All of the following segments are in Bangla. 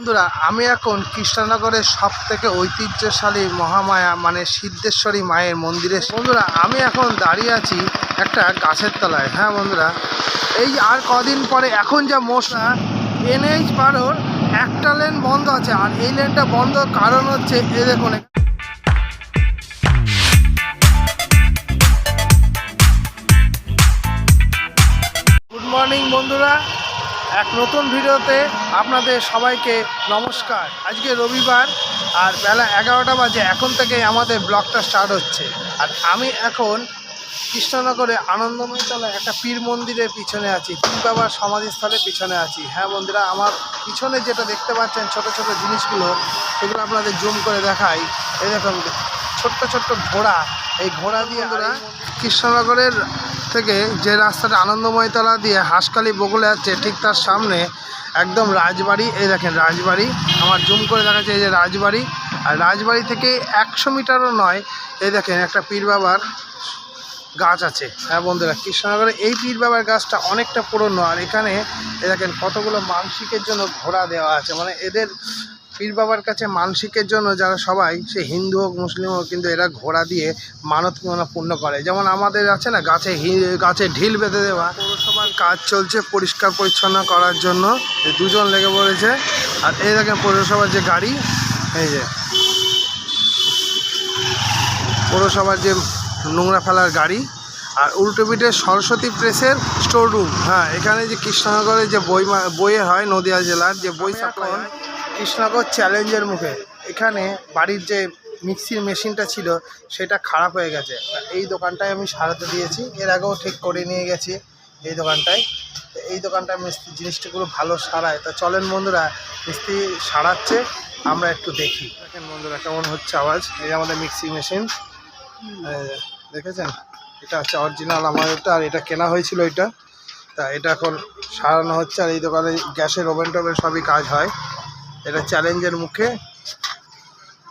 বন্ধুরা, আমি এখন কৃষ্ণনগরের সব থেকে ঐতিহ্যশালী মহামায়া মানে সিদ্ধেশ্বরী মায়ের মন্দিরে। বন্ধুরা, আমি এখন দাঁড়িয়ে আছি একটা গাছের তলায়। হ্যাঁ বন্ধুরা, এই আর কদিন পরে এখন যা মশলা এনএইচ বারোর একটা লেন বন্ধ আছে। আর এই লেনটা বন্ধ কারণ হচ্ছে, এ দেখুন গুড মর্নিং বন্ধুরা। এক নতুন ভিডিওতে আপনাদের সবাইকে নমস্কার। আজকে রবিবার আর বেলা এগারোটা বাজে এখন থেকে আমাদের ব্লগটা স্টার্ট হচ্ছে। আর আমি এখন কৃষ্ণনগরে আনন্দময় তলায় একটা পীর মন্দিরের পিছনে আছি পীর বাবার সমাধিস্থলের পিছনে আছি। হ্যাঁ বন্ধুরা আমার পিছনে যেটা দেখতে পাচ্ছেন ছোট ছোট জিনিসগুলো সেগুলো আপনাদের জুম করে দেখাই। এই দেখুন ছোট্ট ছোট্ট ঘোড়া। এই ঘোড়া দিয়ে আমরা কৃষ্ণনগরের থেকে যে রাস্তাটা আনন্দময় তলা দিয়ে হাঁসখালি বগুলে যাচ্ছে, ঠিক তার সামনে একদম রাজবাড়ি। এই দেখেন রাজবাড়ি। আমার জুম করে দেখাচ্ছে এই যে রাজবাড়ি। আর রাজবাড়ি থেকে একশো মিটারও নয়, এই দেখেন একটা পীর বাবার গাছ আছে। হ্যাঁ বন্ধুরা, কৃষ্ণনগরে এই পীর বাবার গাছটা অনেকটা পুরনো, আর এখানে এ দেখেন কতগুলো মানসিকের জন্য ঘোড়া দেওয়া আছে। মানে এদের পীর বাবার কাছে মানসিকের জন্য যারা সবাই, সে হিন্দু হোক, মুসলিম হোক, কিন্তু এরা ঘোড়া দিয়ে মানত কামনা পূর্ণ করে। যেমন আমাদের আছে না, গাছে গাছে ঢিল বেঁধে দেওয়া। পৌরসভার কাজ চলছে পরিষ্কার পরিচ্ছন্ন করার জন্য। দুজন লেগে পড়েছে। আর এই দেখেন পৌরসভার যে গাড়ি, এই যে। পৌরসভার যে নোংরা ফেলার গাড়ি। আর উল্টো পিঠে সরস্বতী প্রেসের স্টোর রুম হ্যাঁ এখানে যে কৃষ্ণনগরের যে বই বইয়ে হয় নদিয়া জেলার যে বই সাপ্লাই কৃষ্ণনগর চ্যালেঞ্জের মুখে। এখানে বাড়ির যে মিক্সির মেশিনটা ছিল, সেটা খারাপ হয়ে গেছে। এই দোকানটায় আমি সারাতে দিয়েছি। এর আগেও ঠিক করে নিয়ে গেছি এই দোকানটায়। এই দোকানটায় মিস্ত্রি জিনিসটাগুলো ভালো সারায়। তা চলেন বন্ধুরা, মিস্ত্রি সারাচ্ছে, আমরা একটু দেখি। দেখেন বন্ধুরা কেমন হচ্ছে আওয়াজ। এই আমাদের মিক্সি মেশিন। দেখেছেন? এটা হচ্ছে অরিজিনাল আমার এটা, আর এটা কেনা হয়েছিল এটা। তা এটা এখন সারানো হচ্ছে, আর এই দোকানে গ্যাসের ওভেন টোভেন সবই কাজ হয়। এটা চ্যালেঞ্জের মুখে।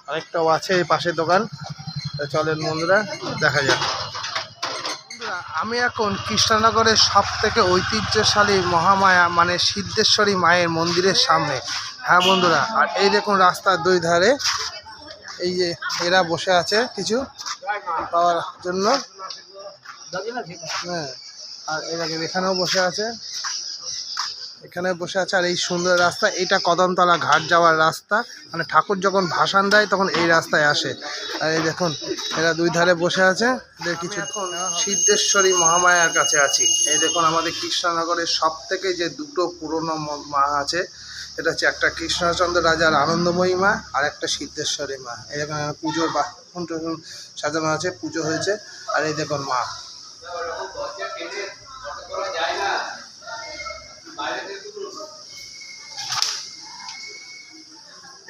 আরেকটাও আছে এই পাশের দোকান। চলেন বন্ধুরা, দেখা যাক। আমি এখন কৃষ্ণনগরের সব থেকে ঐতিহ্যশালী মহামায়া মানে সিদ্ধেশ্বরী মায়ের মন্দিরের সামনে। হ্যাঁ বন্ধুরা, আর এই দেখুন রাস্তার দুই ধারে। এই যে এরা বসে আছে কিছু পাওয়ার জন্য। হ্যাঁ আর এরা এখানেও বসে আছে। এখানে বসে আছে আর এই সুন্দর রাস্তা এটা কদমতলা ঘাট যাওয়ার রাস্তা। মানে ঠাকুর যখন ভাসান দেয় তখন এই রাস্তায় আসে। আর এই দেখুন এরা দুই ধারে বসে আছে। এদের কিছু এখন সিদ্ধেশ্বরী মহামায়ার কাছে আছি। এই দেখুন আমাদের কৃষ্ণনগরের সব থেকে যে দুটো পুরনো ম- আছে এটা হচ্ছে একটা কৃষ্ণচন্দ্র রাজার আনন্দময়ী মা আর একটা সিদ্ধেশ্বরী মা। এই দেখুন পুজোর টাসন সাজানো আছে পুজো হয়েছে। আর এই দেখুন মা।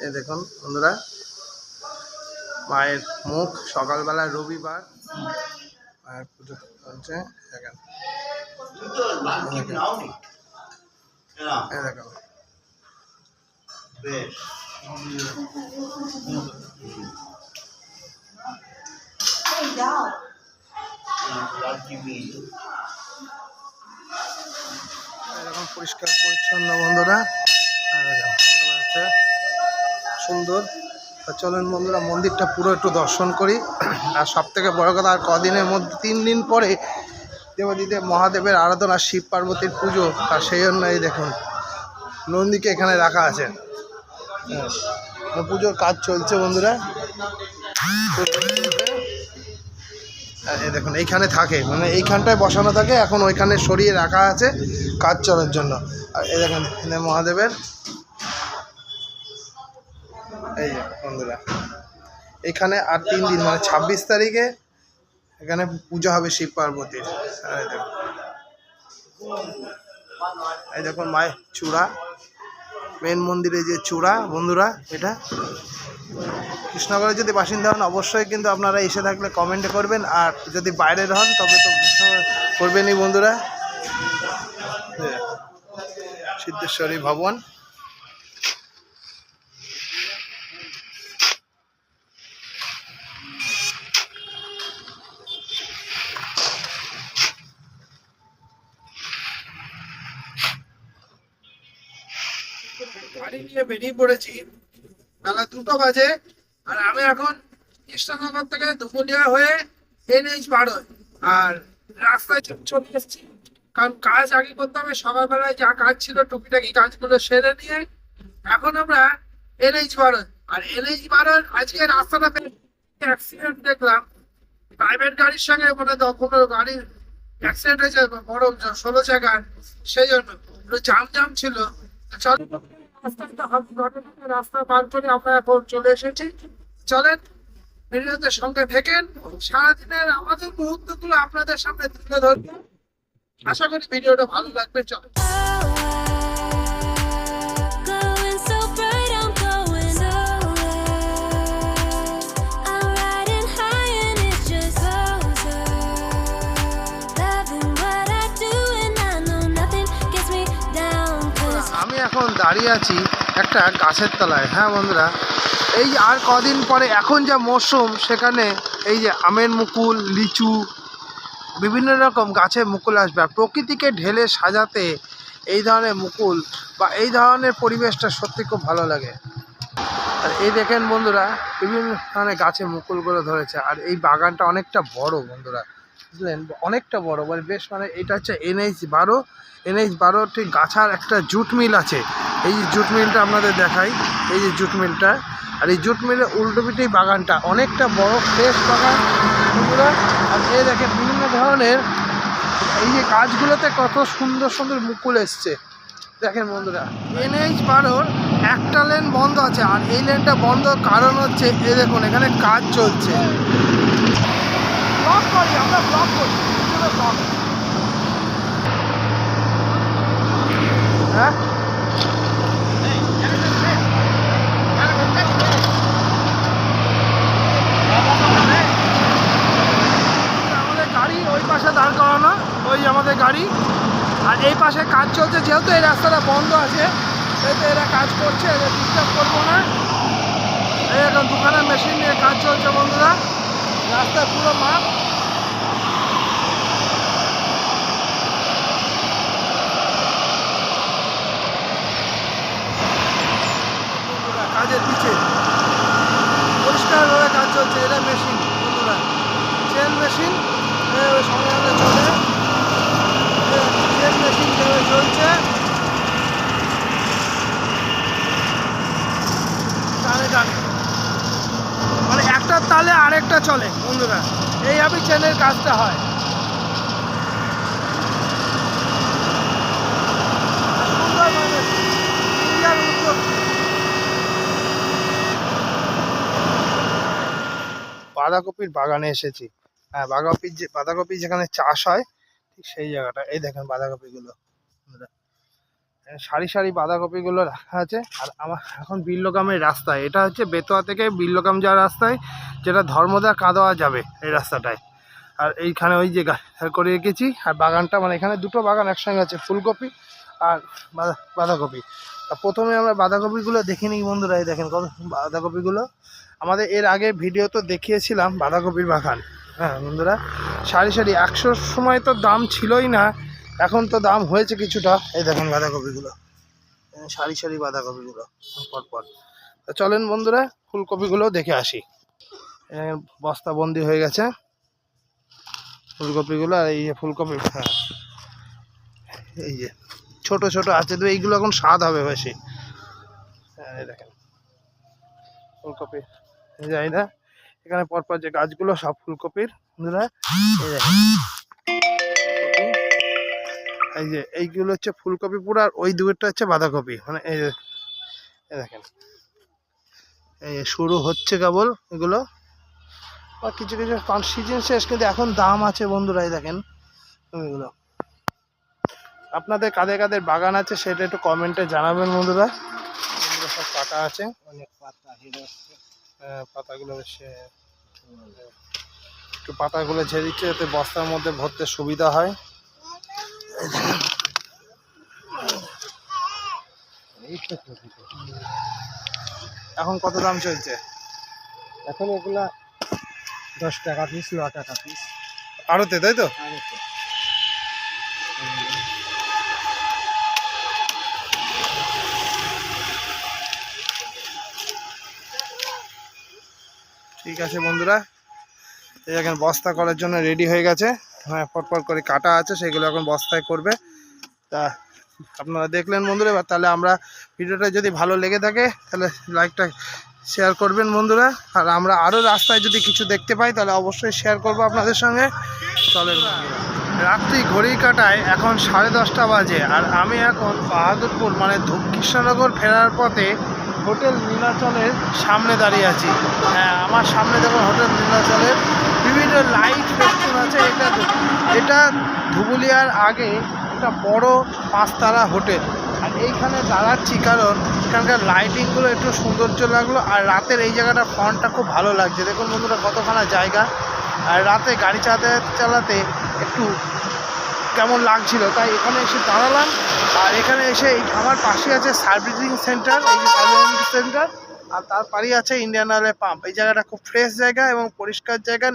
এই দেখুন, বন্ধুরা, মায়ের মুখ সকালবেলা রবিবার। মায়ের পুজো হচ্ছে দেখেন। দেখুন। এরকম পরিষ্কার, পরিচ্ছন্ন, বন্ধুরা। হচ্ছে সুন্দর। চলেন বন্ধুরা মন্দিরটা পুরো একটু দর্শন করি। আর সব থেকে বড় কথা আর কদিনের মধ্যে তিন দিন পরে দেবাদিদেব মহাদেবের আরাধনা শিব পার্বতীর পুজো আর সেই জন্য এই দেখুন নন্দীকে এখানে রাখা আছে। হ্যাঁ, পুজোর কাজ চলছে বন্ধুরা। দেখুন এইখানে থাকে মানে এইখানটায় বসানো থাকে এখন ওইখানে সরিয়ে রাখা আছে কাজ চলার জন্য। আর এই দেখেন মহাদেবের এই বন্ধুরা। এখানে আর তিন দিন মানে ছাব্বিশ তারিখে এখানে পুজো হবে শিব পার্বতীর। আর এই দেখুন মায়ের চূড়া। মেন মন্দিরে যে চূড়া, বন্ধুরা, এটা। কৃষ্ণনগরে যদি বাসিন্দা হন, অবশ্যই কিন্তু আপনারা এসে থাকলে কমেন্টে করবেন। আর যদি বাইরের হন, তবে তো কৃষ্ণনগর করবেনই, বন্ধুরা। এই সিদ্ধেশ্বরী ভবন। নিয়ে বেরিয়ে পড়েছি। বেলা দুটো বাজে, আর আমি এখন কৃষ্ণনগর থেকে দুপুরিয়া হয়ে এনএইচ বারোয় আর রাস্তায় চলে এসেছি। কারণ কাজ আগে করতে হবে, সকালবেলায় যা কাজ ছিল টুকিটাকি কাজগুলো সেরে নিয়ে এখন আমরা এনএইচ বারো আর এনএইচ বারোর আজকে রাস্তাটা অ্যাক্সিডেন্ট দেখলাম। প্রাইভেট গাড়ির সঙ্গে মানে কোনো গাড়ির অ্যাক্সিডেন্ট হয়েছে, বড় ষোলো চাকার, সেই জন্য। জাম জাম ছিল। চল রাস্তা পার করে আমরা এখন চলে এসেছি। চলেন সঙ্গে সারাদিনের আমাদের মুহূর্তগুলো আপনাদের সামনে তুলে ধরবো। আশা করি ভিডিওটা ভালো লাগবে। চল দাঁড়িয়ে আছি একটা গাছের তলায়। হ্যাঁ বন্ধুরা, এই আর কদিন পরে এখন যা মরশুম, সেখানে এই যে আমের মুকুল, লিচু, বিভিন্ন রকম গাছে মুকুল আসবে। আর প্রকৃতিকে ঢেলে সাজাতে এই ধরনের মুকুল বা এই ধরনের পরিবেশটা সত্যি খুব ভালো লাগে। আর এই দেখেন বন্ধুরা, বিভিন্ন ধরনের গাছে মুকুলগুলো ধরেছে। আর এই বাগানটা অনেকটা বড় বন্ধুরা। বুঝলেন? অনেকটা বড় মানে বেশ মানে এটা হচ্ছে এনএইচ বারো। এনএইচ বারো ঠিক গাছার একটা জুট মিল আছে। এই যে জুট মিলটা আপনাদের দেখাই। এই যে জুট মিলটা। আর এই জুট মিলের উল্টো পিঠেই বাগানটা। অনেকটা বড়, ফ্রেশ বাগান। আর এ দেখে বিভিন্ন ধরনের এই যে গাছগুলোতে কত সুন্দর সুন্দর মুকুল এসছে। দেখেন বন্ধুরা, এনএইচ বারোর একটা লেন বন্ধ আছে। আর এই লেনটা বন্ধ কারণ হচ্ছে এ দেখুন, এখানে কাজ চলছে। ব্লক করি ব্লক গাড়ি ওই পাশে দাঁড় করানো ওই আমাদের গাড়ি আর এই পাশে কাজ চলছে যেহেতু এই রাস্তাটা বন্ধ আছে সেহেতু এরা কাজ করছে এদের ডিস্টার্ব করব না এই এখন দোকানের মেশিন নিয়ে কাজ চলছে বন্ধুরা। রাস্তা পুরো মাপ চলছে এটা মেশিন বন্ধুরা। চেন মেশিন সঙ্গে সঙ্গে চলে। চেন মেশিন চলছে? টানে টানে মানে একটা তালে আরেকটা চলে, বন্ধুরা। এইভাবেই চেনের কাজটা হয়। বাঁধাকপির বাগানে এসেছি। হ্যাঁ বাঁধাকপির যে, বাঁধাকপি যেখানে চাষ হয়, ঠিক সেই জায়গাটা। এই দেখেন বাঁধাকপিগুলো। এখানে সারি সারি বাঁধাকপিগুলো রাখা আছে। আর আমার এখন বিল্লকামের রাস্তায় এটা হচ্ছে বেতোয়া থেকে বিল্লকাম যাওয়ার রাস্তায়, যেটা ধর্মদা কাঁদোয়া যাবে এই রাস্তাটায়। আর এইখানে ওই যে করে রেখেছি। আর বাগানটা মানে এখানে দুটো বাগান একসঙ্গে আছে, ফুলকপি আর বাঁধা- বাঁধাকপি। প্রথমে আমরা বাঁধাকপিগুলো দেখে নিই বন্ধুরা, এই দেখেন কত বাঁধাকপিগুলো। আমাদের এর আগে ভিডিও তো দেখিয়েছিলাম বাঁধাকপির বাগান। হ্যাঁ বন্ধুরা সারি সারি একশোর সময় তো দাম ছিলই না এখন তো দাম হয়েছে কিছুটা। এই দেখুন বাঁধাকপিগুলো। সারি সারি বাঁধাকপিগুলো পরপর তা চলেন বন্ধুরা ফুলকপিগুলো দেখে আসি। এ, বস্তাবন্দি হয়ে গেছে। ফুলকপিগুলো আর এই যে ফুলকপি হ্যাঁ এই যে ছোট ছোট আছে তো এইগুলো এখন স্বাদ হবে বেশি। হ্যাঁ দেখেন ফুলকপি। যাই না। এখানে পরপর যে গাছগুলো সব ফুলকপির বন্ধুরা এই যে এইগুলো হচ্ছে ফুলকপি পুরো আর ওই দুটো হচ্ছে বাঁধাকপি। মানে এই দেখেন। এই শুরু হচ্ছে কেবল এগুলো। আর কিছু কিছু সিজন শেষ কিন্তু এখন দাম আছে বন্ধুরা এই দেখেন। এগুলো। আপনাদের কাদের কাদের বাগান আছে সেটা একটু কমেন্টে জানাবেন বন্ধুরা। সব কাটা আছে। অনেক পাতা হ্যাঁ, পাতাগুলো বেশ একটু পাতাগুলো ঝেড়ে দিচ্ছে যাতে বস্তার মধ্যে ভরতে সুবিধা হয়। এখন কত দাম চলছে? এখন এগুলা দশ টাকা পিস ন টাকা পিস আড়তে তাই তো? ঠিক আছে বন্ধুরা। এই এখন বস্তা করার জন্য রেডি হয়ে গেছে। হ্যাঁ পটপট করে কাটা আছে, সেগুলো এখন বস্তায় করবে। তা আপনারা দেখলেন বন্ধুরা, এবার তাহলে আমরা ভিডিওটা যদি ভালো লেগে থাকে, তাহলে লাইকটা শেয়ার করবেন বন্ধুরা। আর আমরা আরও রাস্তায় যদি কিছু দেখতে পাই, তাহলে অবশ্যই শেয়ার করব আপনাদের সঙ্গে। চলেন রাত্রি ঘড়ি কাটায় এখন সাড়ে দশটা বাজে, আর আমি এখন বাহাদুরপুর মানে ধূপকৃষ্ণনগর ফেরার পথে হোটেল নীলাচলের সামনে দাঁড়িয়ে আছি। হ্যাঁ আমার সামনে দেখুন হোটেল নীলাচলের বিভিন্ন লাইট ফেস্টুন আছে। এটা এটা ধুবুলিয়ার আগে একটা বড় পাঁচতারা হোটেল। আর এইখানে দাঁড়াচ্ছি কারণ এখানকার লাইটিংগুলো একটু সৌন্দর্য লাগল। আর রাতের এই জায়গাটা ফ্রন্টটা খুব ভালো লাগছে। দেখুন বন্ধুরা কতখানা জায়গা। আর রাতে গাড়ি চালাতে চালাতে একটু কেমন লাগছিল। তাই এখানে এসে দাঁড়ালাম। আর এখানে এসে এই আমার পাশে আছে সার্ভিসিং সেন্টার এই যে সার্ভিসিং সেন্টার। আর তার পাড়ে আছে ইন্ডিয়ান অয়েলের পাম্প। এই জায়গাটা খুব ফ্রেশ জায়গা এবং পরিষ্কার জায়গা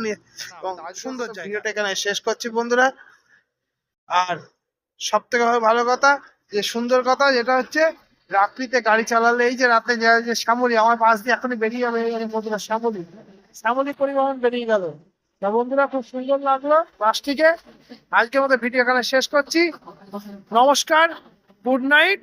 এবং সুন্দর জায়গা ভিডিওটা এখানে শেষ করছি বন্ধুরা। আর সব থেকে ভালো কথা যে সুন্দর কথা যেটা হচ্ছে রাত্রিতে গাড়ি চালালে এই যে রাতে যে যে শ্যামলি আমার পাশ দিয়ে এখনই বেরিয়ে যাবে বন্ধুরা শ্যামলি। শ্যামলি পরিবহন বেরিয়ে গেল। বন্ধুরা খুব সুন্দর লাগল বাসটিকে আজকের মতো ভিডিও এখানে শেষ করছি। নমস্কার গুড নাইট